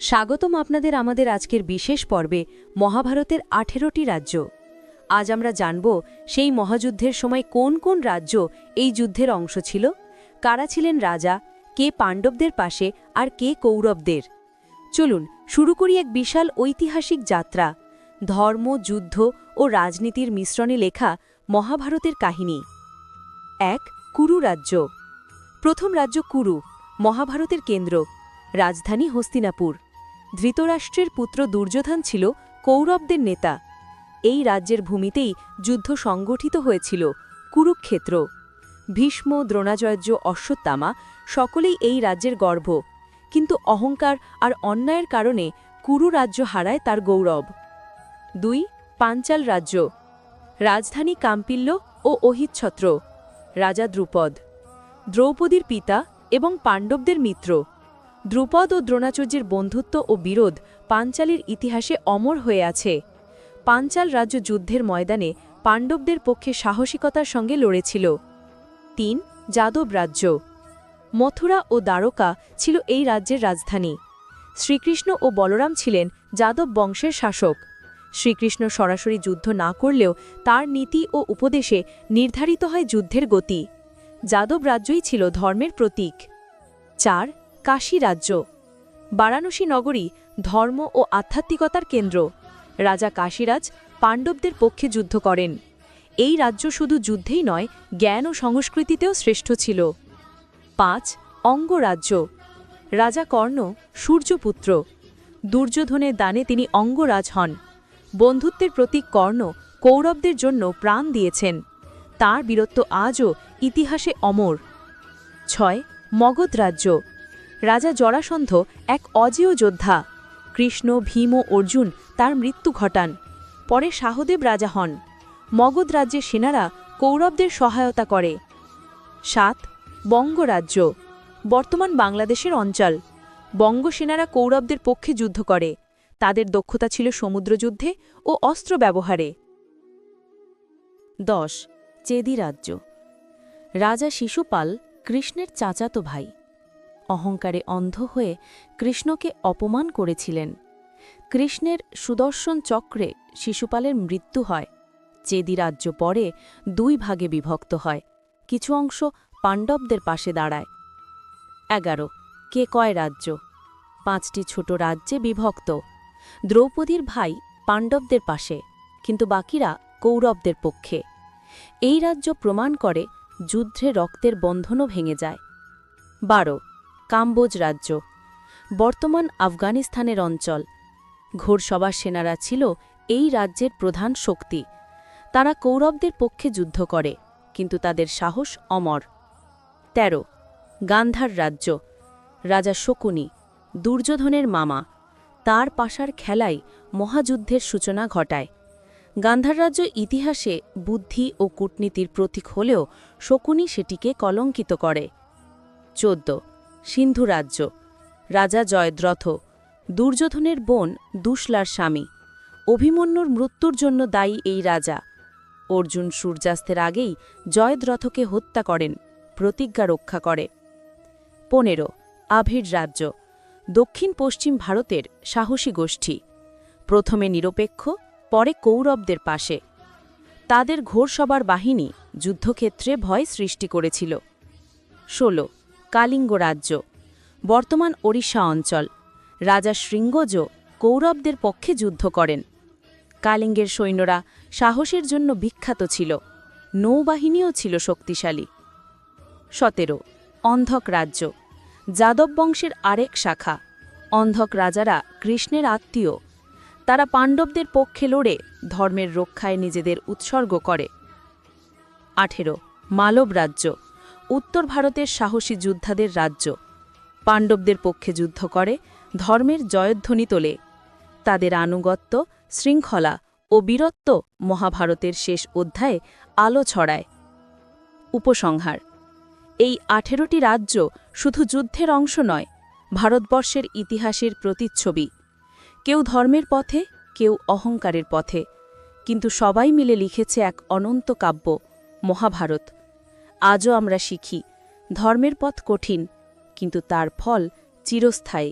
স্বাগতম আপনাদের আমাদের আজকের বিশেষ পর্বে মহাভারতের আঠেরোটি রাজ্য। আজ আমরা জানব সেই মহাযুদ্ধের সময় কোন কোন রাজ্য এই যুদ্ধের অংশ ছিল, কারা ছিলেন রাজা, কে পাণ্ডবদের পাশে আর কে কৌরবদের। চলুন শুরু করি এক বিশাল ঐতিহাসিক যাত্রা, ধর্ম, যুদ্ধ ও রাজনীতির মিশ্রণে লেখা মহাভারতের কাহিনী। এক, কুরু রাজ্য। প্রথম রাজ্য কুরু, মহাভারতের কেন্দ্র, রাজধানী হস্তিনাপুর। ধৃতরাষ্ট্রের পুত্র দুর্যোধন ছিল কৌরবদের নেতা। এই রাজ্যের ভূমিতেই যুদ্ধ সংগঠিত হয়েছিল, কুরুক্ষেত্র। ভীষ্ম দ্রোণাজয়জ্য অশ্বত্থামা সকলেই এই রাজ্যের গর্ভ কিন্তু অহংকার আর অন্যায়ের কারণে কুরু রাজ্য হারায় তার গৌরব। দুই, পাঞ্চাল রাজ্য। রাজধানী কাম্পিল্য ও অহিচ্ছত্র। রাজা দ্রুপদ। দ্রৌপদীর পিতা এবং পাণ্ডবদের মিত্র। দ্রুপদ ও দ্রোণাচার্যের বন্ধুত্ব ও বিরোধ পাঞ্চালের ইতিহাসে অমর হয়ে আছে। পাঞ্চাল রাজ্য যুদ্ধের ময়দানে পাণ্ডবদের পক্ষে সাহসিকতার সঙ্গে লড়েছিল। তিন, যাদব রাজ্য। মথুরা ও দ্বারকা ছিল এই রাজ্যের রাজধানী। শ্রীকৃষ্ণ ও বলরাম ছিলেন যাদব বংশের শাসক। শ্রীকৃষ্ণ সরাসরি যুদ্ধ না করলেও তার নীতি ও উপদেশে নির্ধারিত হয় যুদ্ধের গতি। যাদব রাজ্যই ছিল ধর্মের প্রতীক। চার কাশী রাজ্য। বারাণসী নগরী ধর্ম ও আধ্যাত্মিকতার কেন্দ্র। রাজা কাশীরাজ পাণ্ডবদের পক্ষে যুদ্ধ করেন। এই রাজ্য শুধু যুদ্ধেই নয়, জ্ঞান ও সংস্কৃতিতেও শ্রেষ্ঠ ছিল। পাঁচ অঙ্গরাজ্য রাজা কর্ণ, সূর্যপুত্র। দুর্যোধনের দানে তিনি অঙ্গরাজ হন। বন্ধুত্বের প্রতীক কর্ণ কৌরবদের জন্য প্রাণ দিয়েছেন। তার বীরত্ব আজও ইতিহাসে অমর। ছয়, মগধ রাজ্য। রাজা জরাসন্ধ এক অজেয় যোদ্ধা। কৃষ্ণ, ভীম ও অর্জুন তার মৃত্যু ঘটান। পরে শাহদেব রাজা হন। মগধ রাজ্যের সেনারা কৌরবদের সহায়তা করে। সাত বঙ্গরাজ্য বর্তমান বাংলাদেশের অঞ্চল। বঙ্গ সেনারা কৌরবদের পক্ষে যুদ্ধ করে। তাদের দক্ষতা ছিল সমুদ্রযুদ্ধে ও অস্ত্র ব্যবহারে। দশ, চেদি রাজ্য। রাজা শিশুপাল কৃষ্ণের চাচাতো ভাই। অহংকারে অন্ধ হয়ে কৃষ্ণকে অপমান করেছিলেন। কৃষ্ণের সুদর্শন চক্রে শিশুপালের মৃত্যু হয়। চেদি রাজ্য পরে দুই ভাগে বিভক্ত হয়। কিছু অংশ পাণ্ডবদের পাশে দাঁড়ায়। এগারো, কে কয় রাজ্য? পাঁচটি ছোট রাজ্যে বিভক্ত। দ্রৌপদীর ভাই পাণ্ডবদের পাশে, কিন্তু বাকিরা কৌরবদের পক্ষে। এই রাজ্য প্রমাণ করে যুদ্ধে রক্তের বন্ধনও ভেঙে যায়। বারো কাম্বোজ রাজ্য। বর্তমান আফগানিস্তানের অঞ্চল। ঘোরসবার সেনারা ছিল এই রাজ্যের প্রধান শক্তি। তারা কৌরবদের পক্ষে যুদ্ধ করে, কিন্তু তাদের সাহস অমর। ১৩ গান্ধার রাজ্য। রাজা শকুনি, দুর্যোধনের মামা। তার পাশার খেলাই মহাযুদ্ধের সূচনা ঘটায়। গান্ধার রাজ্য ইতিহাসে বুদ্ধি ও কূটনীতির প্রতীক হলেও শকুনি সেটিকে কলঙ্কিত করে। চোদ্দ সিন্ধু রাজ্য। রাজা জয়দ্রথ, দুর্যোধনের বোন দুশলার স্বামী। অভিমন্যুর মৃত্যুর জন্য দায়ী এই রাজা। অর্জুন সূর্যাস্তের আগেই জয়দ্রথকে হত্যা করেন, প্রতিজ্ঞা রক্ষা করে। পনেরো, আভির রাজ্য। দক্ষিণ পশ্চিম ভারতের সাহসী গোষ্ঠী। প্রথমে নিরপেক্ষ, পরে কৌরবদের পাশে। তাদের ঘোরসবার বাহিনী যুদ্ধক্ষেত্রে ভয় সৃষ্টি করেছিল। ১৬ কালিঙ্গ রাজ্য। বর্তমান ওড়িশা অঞ্চল। রাজা শৃঙ্গজ কৌরবদের পক্ষে যুদ্ধ করেন। কালিঙ্গের সৈন্যরা সাহসের জন্য বিখ্যাত ছিল। নৌবাহিনীও ছিল শক্তিশালী। সতেরো, অন্ধক রাজ্য। যাদব বংশের আরেক শাখা। অন্ধক রাজারা কৃষ্ণের আত্মীয়। তারা পাণ্ডবদের পক্ষে লড়ে, ধর্মের রক্ষায় নিজেদের উৎসর্গ করে। আঠেরো, মালব রাজ্য। উত্তর ভারতের সাহসী যোদ্ধাদের রাজ্য। পাণ্ডবদের পক্ষে যুদ্ধ করে, ধর্মের জয়ধ্বনি তোলে। তাদের আনুগত্য, শৃঙ্খলা ও বীরত্ব মহাভারতের শেষ অধ্যায়ে আলো ছড়ায়। উপসংহার, এই আঠেরোটি রাজ্য শুধু যুদ্ধের অংশ নয়, ভারতবর্ষের ইতিহাসের প্রতিচ্ছবি। কেউ ধর্মের পথে, কেউ অহংকারের পথে। কিন্তু সবাই মিলে লিখেছে এক অনন্ত কাব্য, মহাভারত। আজও আমরা শিখি ধর্মের পথ কঠিন কিন্তু তার ফল চিরস্থায়ী।